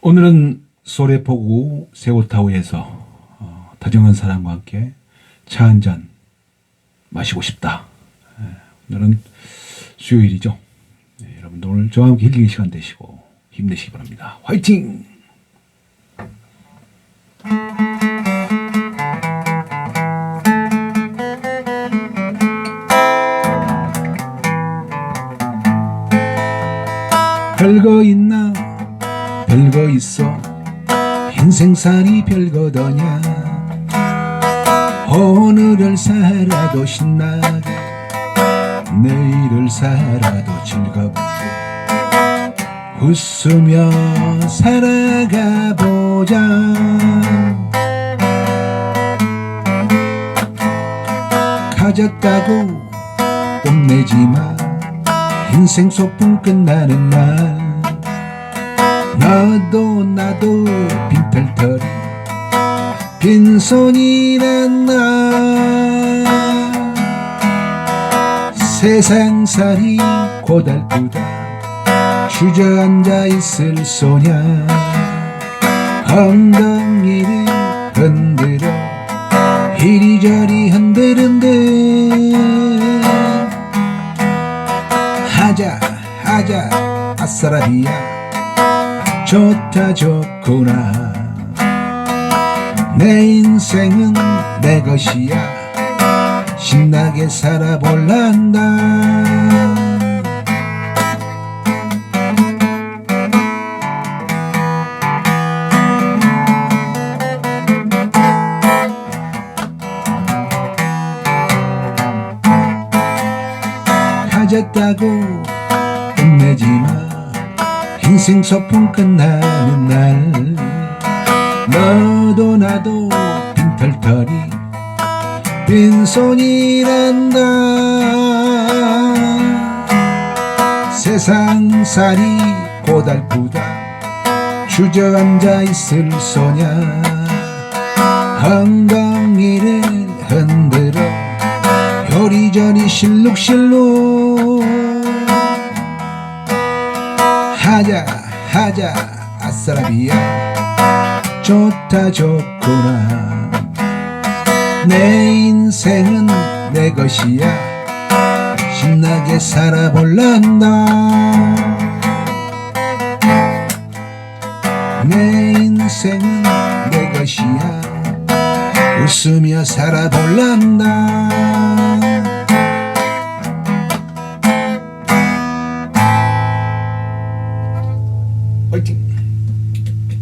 오늘은 소래포구 세오타우에서 어, 다정한 사람과 함께 차 한 잔 마시고 싶다. 예, 오늘은 수요일이죠. 네, 여러분들 오늘 저와 함께 힐링의 시간 되시고 힘내시기 바랍니다. 화이팅! 별거 있나 별거 있어? 인생살이 별거더냐? 오늘을 살아도 신나게 내일을 살아도 즐겁게. 웃으며 살아가 보자. 가졌다고 뽐내지마 인생 소풍 끝나는 날 너도 나도 빈털터리 빈손이란 날 세상살이 고달프다. 주저앉아 있을 소냐 엉덩이를 흔들어. 이리저리 흔들흔들. 하자 하자 아싸라비야 좋다 좋구나. 내 인생은 내 것이야. 신나게 살아볼란다. 가졌다고 끝내지마 인생 소풍 끝나는 날. 너도 나도 빈털터리 빈손이란다. 세상살이 고달프다. 주저앉아 있을 소냐 엉덩이를 흔들어. 요리저리 실룩실룩 하자 하자 아싸라비야. 좋다 좋구나. 내 인생은 내 것이야. 신나게 살아볼란다. 내 인생은 내 것이야. 웃으며 살아볼란다